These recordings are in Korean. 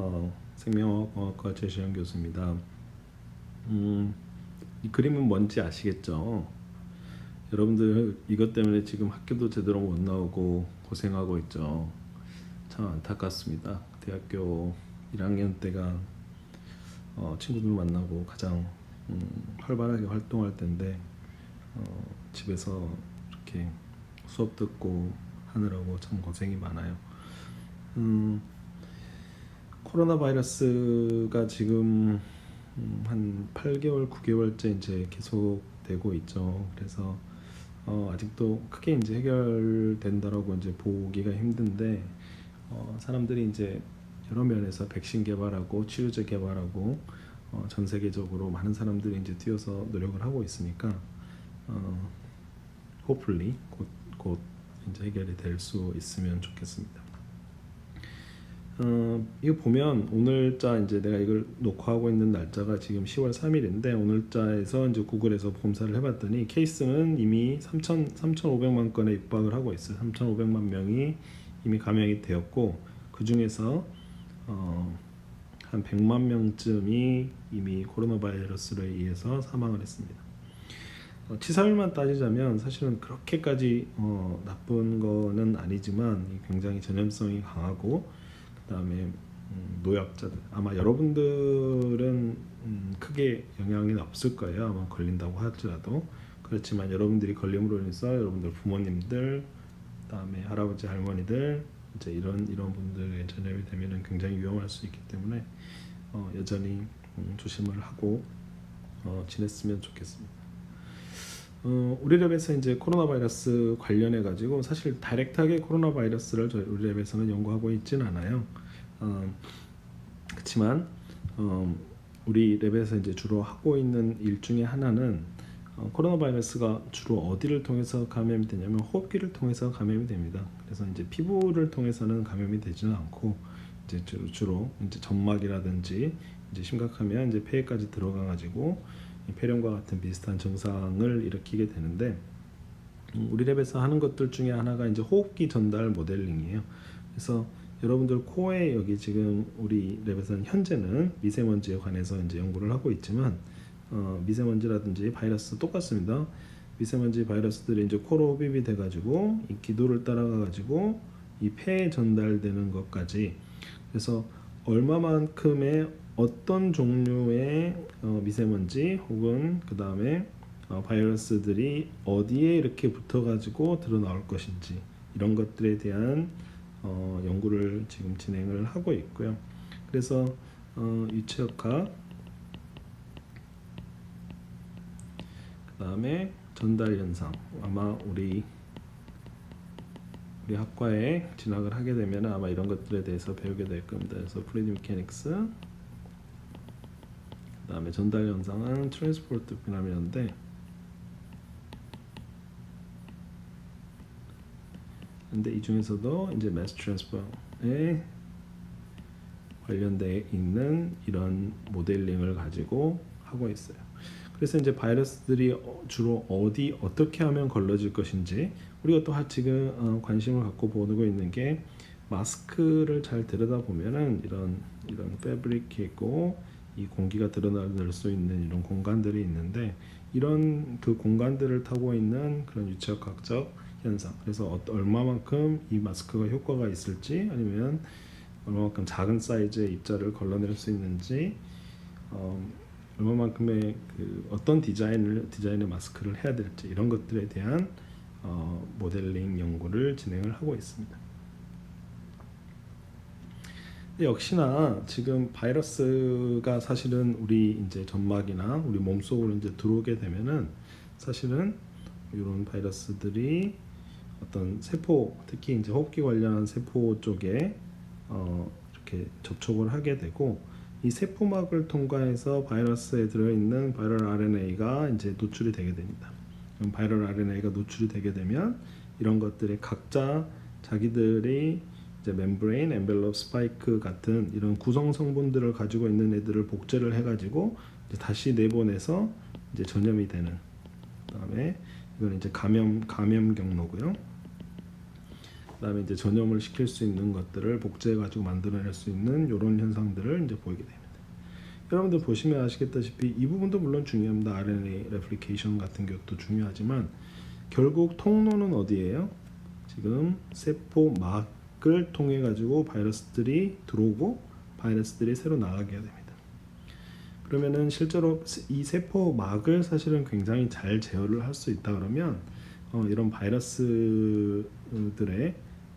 어, 생명과학과 최시현 교수입니다. 음, 이 그림은 뭔지 아시겠죠? 여러분들 이것 때문에 지금 학교도 제대로 못 나오고 고생하고 있죠. 참 안타깝습니다. 대학교 1학년 때가 어, 친구들 만나고 가장 음, 활발하게 활동할 때인데 어, 집에서 이렇게 수업 듣고 하느라고 참 고생이 많아요. 음, 코로나 바이러스가 지금 음, 한 8개월, 9개월째 이제 계속되고 있죠. 그래서 어, 아직도 크게 이제 해결된다라고 이제 보기가 힘든데 어, 사람들이 이제 여러 면에서 백신 개발하고 치료제 개발하고 어, 전 세계적으로 많은 사람들이 이제 뛰어서 노력을 하고 있으니까 어, hopefully 곧, 곧 이제 해결이 될 수 있으면 좋겠습니다. 어, 이거 보면 오늘자 이제 내가 이걸 녹화하고 있는 날짜가 지금 10월 3일인데 오늘자에서 이제 구글에서 검사를 해봤더니 케이스는 이미 3천 3,500만 건에 입박을 하고 있어요. 3,500만 명이 이미 감염이 되었고 그 중에서 어, 한 100만 명쯤이 이미 코로나 바이러스로 의해서 사망을 했습니다. 어, 치사율만 따지자면 사실은 그렇게까지 어, 나쁜 거는 아니지만 굉장히 전염성이 강하고 그다음에 음, 노약자들. 아마 여러분들은 음, 크게 영향이 없을 거예요. 아마 걸린다고 할지라도. 그렇지만 여러분들이 걸림으로 인해서 여러분들 부모님들 그다음에 할아버지 할머니들 이제 이런 이런 분들의 전염이 되면은 굉장히 위험할 수 있기 때문에 어, 여전히 음, 조심을 하고 어, 지냈으면 좋겠습니다. 어, 우리 랩에서 이제 코로나 바이러스 관련해 가지고 사실 다이렉트하게 코로나 바이러스를 저희 우리 랩에서는 연구하고 있지는 않아요. 어, 그렇지만 어, 우리 랩에서 이제 주로 하고 있는 일 중에 하나는 어, 코로나 바이러스가 주로 어디를 통해서 감염이 되냐면 호흡기를 통해서 감염이 됩니다. 그래서 이제 피부를 통해서는 감염이 되지는 않고 이제 주- 주로 이제 점막이라든지 이제 심각하면 이제 폐에까지 들어가 가지고 폐렴과 같은 비슷한 증상을 일으키게 되는데 음, 우리 랩에서 하는 것들 중에 하나가 이제 호흡기 전달 모델링이에요. 그래서 여러분들 코에 여기 지금 우리 랩에서는 현재는 미세먼지에 관해서 이제 연구를 하고 있지만 어, 미세먼지라든지 바이러스 똑같습니다. 미세먼지 바이러스들이 이제 코로 흡입이 돼가지고 이 기도를 따라가 가지고 이 폐에 전달되는 것까지 그래서 얼마만큼의 어떤 종류의 어, 미세먼지 혹은 그 다음에 어, 바이러스들이 어디에 이렇게 붙어가지고 드러나올 것인지 이런 것들에 대한 어, 연구를 지금 진행을 하고 있고요. 그래서 어, 유체역학 그 다음에 전달 현상 아마 우리 우리 학과에 진학을 하게 되면 아마 이런 것들에 대해서 배우게 될 겁니다. 그래서 프리디 미케닉스 그다음에 전달 현상은 트랜스포트 피노미넌인데 근데 이 중에서도 이제 매스 트랜스퍼에 관련돼 있는 이런 모델링을 가지고 하고 있어요. 그래서 이제 바이러스들이 어- 주로 어디 어떻게 하면 걸러질 것인지 우리가 또 하- 지금 어, 관심을 갖고 보고 있는 게 마스크를 잘 들여다 보면은 이런 이런 패브릭이 있고 이 공기가 드러날 수 있는 이런 공간들이 있는데 이런 그 공간들을 타고 있는 그런 유체학적 현상 그래서 어, 얼마만큼 이 마스크가 효과가 있을지 아니면 얼마만큼 작은 사이즈의 입자를 걸러낼 수 있는지 어, 얼마만큼의 그 어떤 디자인을 디자인의 마스크를 해야 될지 이런 것들에 대한 어, 모델링 연구를 진행을 하고 있습니다. 역시나 지금 바이러스가 사실은 우리 이제 점막이나 우리 몸 속으로 이제 들어오게 되면은 사실은 이런 바이러스들이 어떤 세포 특히 이제 호흡기 관련한 세포 쪽에 어, 이렇게 접촉을 하게 되고 이 세포막을 통과해서 바이러스에 들어있는 바이럴 RNA가 이제 노출이 되게 됩니다. 바이럴 RNA가 노출이 되게 되면 이런 것들이 각자 자기들이 이제 멤브레인, 엔벨롭, 스파이크 같은 이런 구성 성분들을 가지고 있는 애들을 복제를 해가지고 다시 내보내서 이제 전염이 되는. 그다음에 이건 이제 감염 감염 경로고요. 그다음에 이제 전염을 시킬 수 있는 것들을 복제해 가지고 만들어낼 수 있는 이런 현상들을 이제 보이게 됩니다. 여러분들 보시면 아시겠다시피 이 부분도 물론 중요합니다. RNA 레플리케이션 같은 것도 중요하지만 결국 통로는 어디예요? 지금 세포 막 을 통해 가지고 바이러스들이 들어오고 바이러스들이 새로 나가게 됩니다. 그러면은 실제로 이 세포 막을 사실은 굉장히 잘 제어를 할 수 있다 그러면 어, 이런 바이러스들의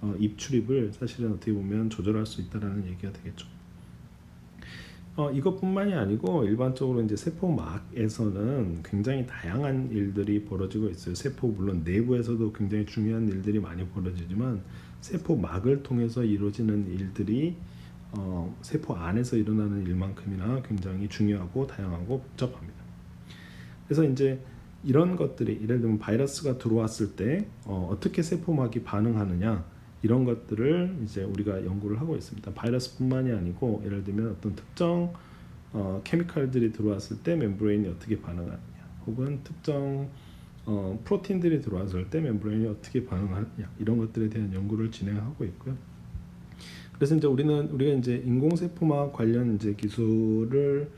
어, 입출입을 사실은 어떻게 보면 조절할 수 있다라는 얘기가 되겠죠. 어, 이것뿐만이 아니고 일반적으로 이제 세포막에서는 굉장히 다양한 일들이 벌어지고 있어요. 세포 물론 내부에서도 굉장히 중요한 일들이 많이 벌어지지만 세포막을 통해서 이루어지는 일들이 어, 세포 안에서 일어나는 일만큼이나 굉장히 중요하고 다양하고 복잡합니다. 그래서 이제 이런 것들이 예를 들면 바이러스가 들어왔을 때 어, 어떻게 세포막이 반응하느냐 이런 것들을 이제 우리가 연구를 하고 있습니다. 바이러스뿐만이 아니고 예를 들면 어떤 특정 어, 케미칼들이 들어왔을 때 멤브레인이 어떻게 반응하느냐 혹은 특정 어, 프로틴들이 들어왔을 때 멤브레인이 어떻게 반응하느냐 이런 것들에 대한 연구를 진행하고 있고요. 그래서 이제 우리는 우리가 이제 인공세포막 관련 이제 기술을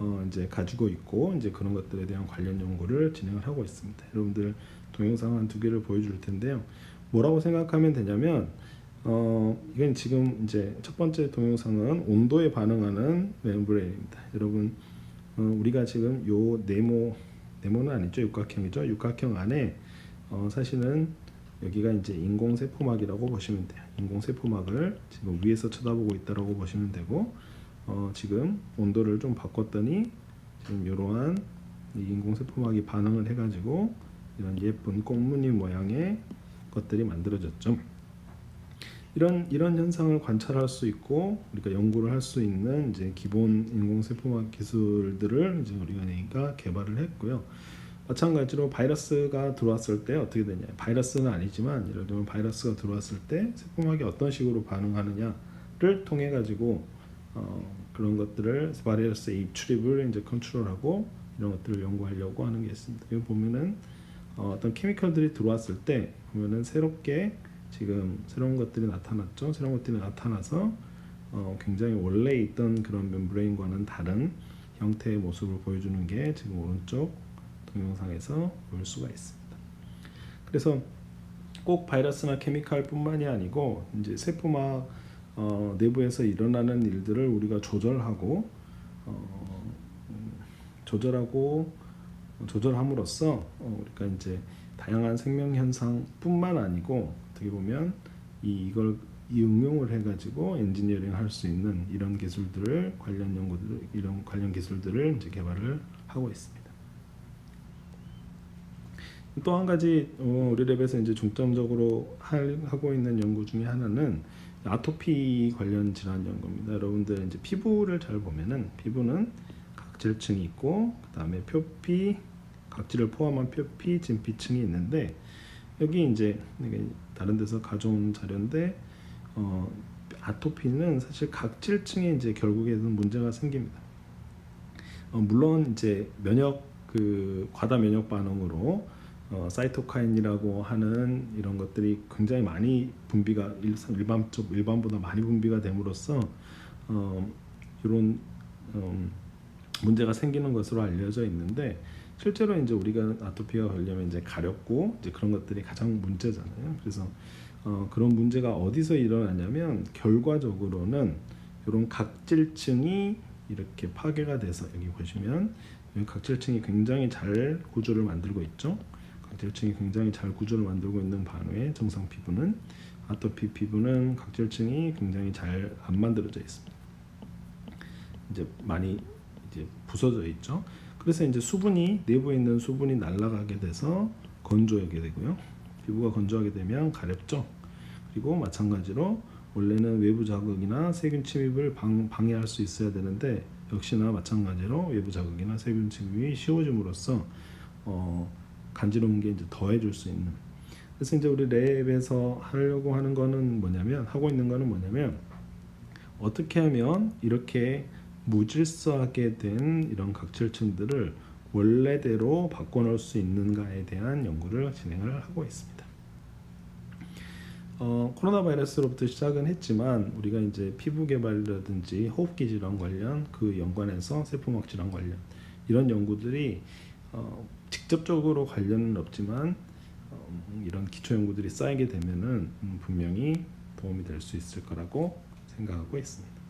어 이제 가지고 있고 이제 그런 것들에 대한 관련 연구를 진행을 하고 있습니다. 여러분들 동영상 한 두 개를 보여줄 텐데요. 뭐라고 생각하면 되냐면 어 이건 지금 이제 첫 번째 동영상은 온도에 반응하는 멤브레인입니다. 여러분 어 우리가 지금 요 네모 네모는 아니죠 육각형이죠 육각형 안에 어 사실은 여기가 이제 인공 세포막이라고 보시면 돼요. 인공 세포막을 지금 위에서 쳐다보고 있다라고 보시면 되고 어, 지금 온도를 좀 바꿨더니 지금 이러한 이 인공 세포막이 반응을 해가지고 이런 예쁜 꽃무늬 모양의 것들이 만들어졌죠. 이런 이런 현상을 관찰할 수 있고 우리가 연구를 할 수 있는 이제 기본 인공 세포막 기술들을 이제 우리가 내가 개발을 했고요. 마찬가지로 바이러스가 들어왔을 때 어떻게 되냐 바이러스는 아니지만 예를 들면 바이러스가 들어왔을 때 세포막이 어떤 식으로 반응하느냐를 통해 가지고 어, 그런 것들을 바이러스의 입출입을 이제 컨트롤하고 이런 것들을 연구하려고 하는 게 있습니다. 여기 보면은 어, 어떤 케미컬들이 들어왔을 때 보면은 새롭게 지금 새로운 것들이 나타났죠. 새로운 것들이 나타나서 어, 굉장히 원래 있던 그런 멤브레인과는 다른 형태의 모습을 보여주는 게 지금 오른쪽 동영상에서 볼 수가 있습니다. 그래서 꼭 바이러스나 케미칼뿐만이 아니고 이제 세포막 어, 내부에서 일어나는 일들을 우리가 조절하고 어, 음, 조절하고 조절함으로써 어, 우리가 이제 다양한 생명 현상뿐만 아니고 어떻게 보면 이 이걸 이 응용을 해가지고 엔지니어링 할 수 있는 이런 기술들을 관련 연구들 이런 관련 기술들을 이제 개발을 하고 있습니다. 또 한 가지 어, 우리 랩에서 이제 중점적으로 할, 하고 있는 연구 중에 하나는 아토피 관련 질환 연구입니다. 여러분들 이제 피부를 잘 보면은 피부는 각질층이 있고 그다음에 표피 각질을 포함한 표피 진피층이 있는데 여기 이제 다른 데서 가져온 자료인데 어, 아토피는 사실 각질층에 이제 결국에는 문제가 생깁니다. 어, 물론 이제 면역 그 과다 면역 반응으로 어, 사이토카인이라고 하는 이런 것들이 굉장히 많이 분비가 일- 일반적 일반보다 많이 분비가 됨으로써 어, 이런 음, 문제가 생기는 것으로 알려져 있는데 실제로 이제 우리가 아토피가 걸리면 이제 가렵고 이제 그런 것들이 가장 문제잖아요. 그래서 어, 그런 문제가 어디서 일어나냐면 결과적으로는 이런 각질층이 이렇게 파괴가 돼서 여기 보시면 여기 각질층이 굉장히 잘 구조를 만들고 있죠. 각질층이 굉장히 잘 구조를 만들고 있는 반면에 정상 피부는 아토피 피부는 각질층이 굉장히 잘 안 만들어져 있습니다. 이제 많이 이제 부서져 있죠. 그래서 이제 수분이 내부에 있는 수분이 날아가게 돼서 건조하게 되고요. 피부가 건조하게 되면 가렵죠. 그리고 마찬가지로 원래는 외부 자극이나 세균 침입을 방, 방해할 수 있어야 되는데 역시나 마찬가지로 외부 자극이나 세균 침입이 쉬워짐으로써 어, 간지러운 게 이제 더해질 수 있는. 그래서 이제 우리 랩에서 하려고 하는 거는 뭐냐면 하고 있는 거는 뭐냐면 어떻게 하면 이렇게 무질서하게 된 이런 각질층들을 원래대로 바꿔놓을 수 있는가에 대한 연구를 진행을 하고 있습니다. 어, 코로나 바이러스로부터 시작은 했지만 우리가 이제 피부 개발이라든지 호흡기 질환 관련 그 연관해서 세포막 질환 관련 이런 연구들이 어, 직접적으로 관련은 없지만 어, 이런 기초 연구들이 쌓이게 되면은 음, 분명히 도움이 될 수 있을 거라고 생각하고 있습니다.